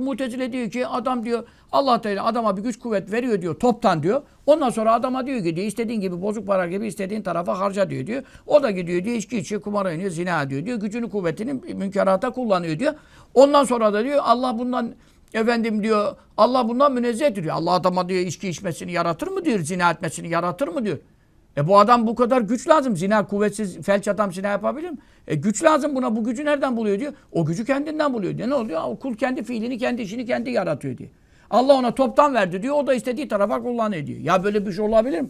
Mutezile diyor ki adam diyor Allah Teala adama bir güç kuvvet veriyor diyor toptan diyor. Ondan sonra adama diyor ki diyor istediğin gibi bozuk para gibi istediğin tarafa harca diyor diyor. O da gidiyor diyor içki içiyor kumara oynuyor zina diyor diyor. Gücünü kuvvetini münkerata kullanıyor diyor. Ondan sonra da diyor Allah bundan efendim diyor Allah bundan münezzeh diyor. Allah adama diyor içki içmesini yaratır mı diyor zina etmesini yaratır mı diyor. E bu adam bu kadar güç lazım. Zina kuvvetsiz felç adam zina yapabilir mi? E güç lazım buna. Bu gücü nereden buluyor diyor. O gücü kendinden buluyor diyor. Ne oluyor? O kul kendi fiilini, kendi işini kendi yaratıyor diyor. Allah ona toptan verdi diyor. O da istediği tarafa kullanıyor diyor. Ya böyle bir şey olabilir mi?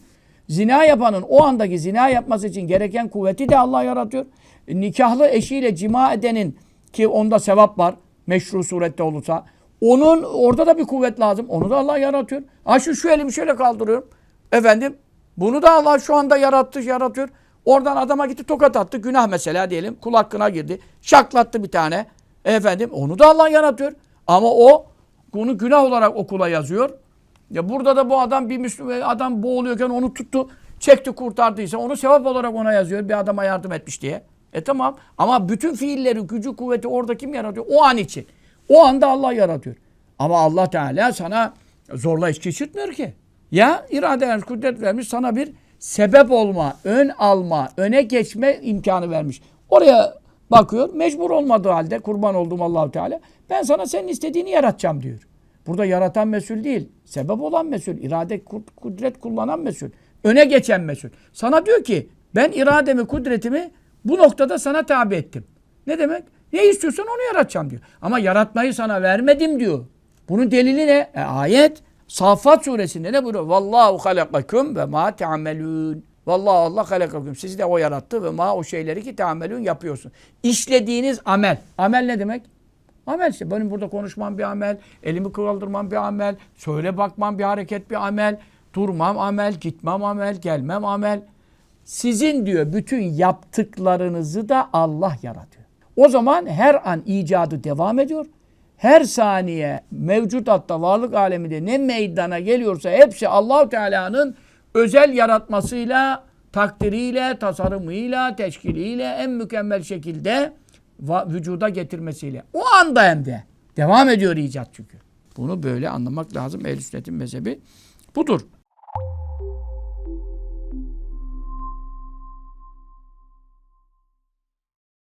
Zina yapanın o andaki zina yapması için gereken kuvveti de Allah yaratıyor. E, nikahlı eşiyle cima edenin ki onda sevap var. Meşru surette olursa. Onun orada da bir kuvvet lazım. Onu da Allah yaratıyor. Ha şu, şu elimi şöyle kaldırıyorum. Efendim bunu da Allah şu anda yarattı, yaratıyor. Oradan adama gitti tokat attı. Günah mesela diyelim. Kul hakkına girdi. Şaklattı bir tane. Efendim onu da Allah yaratıyor. Ama o bunu günah olarak o kula yazıyor. Ya burada da bu adam bir Müslüman adam boğuluyorken onu tuttu. Çekti kurtardıysa onu sevap olarak ona yazıyor. Bir adama yardım etmiş diye. E tamam ama bütün fiilleri, gücü, kuvveti orada kim yaratıyor? O an için. O anda Allah yaratıyor. Ama Allah Teala sana zorla içki içirtmiyor ki. Ya irade vermiş, kudret vermiş sana bir sebep olma, ön alma, öne geçme imkanı vermiş. Oraya bakıyor. Mecbur olmadığı halde kurban olduğum Allahu Teala ben sana senin istediğini yaratacağım diyor. Burada yaratan mesul değil. Sebep olan mesul. irade, kud- kudret kullanan mesul. Öne geçen mesul. Sana diyor ki ben irademi, kudretimi bu noktada sana tabi ettim. Ne demek? Ne istiyorsan onu yaratacağım diyor. Ama yaratmayı sana vermedim diyor. Bunun delili ne? E, ayet. Safat suresinde ne buyuruyor? Vallahu halakakum ve ma te'amelun. Vallahi Allah halakakum. Sizi de o yarattı ve ma o şeyleri ki te'amelun yapıyorsun. İşlediğiniz amel. Amel ne demek? Amel işte. Benim burada konuşmam bir amel, elimi kaldırmam bir amel, söyle bakmam bir hareket bir amel, durmam amel, gitmem amel, gelmem amel. Sizin diyor bütün yaptıklarınızı da Allah yaratıyor. O zaman her an icadı devam ediyor. Her saniye mevcut hatta varlık aleminde ne meydana geliyorsa hepsi Allahu Teala'nın özel yaratmasıyla, takdiriyle, tasarımıyla, teşkiliyle en mükemmel şekilde vücuda getirmesiyle. O anda hem de. Devam ediyor icat çünkü. Bunu böyle anlamak lazım. Ehl-i Sünnet'in mezhebi budur.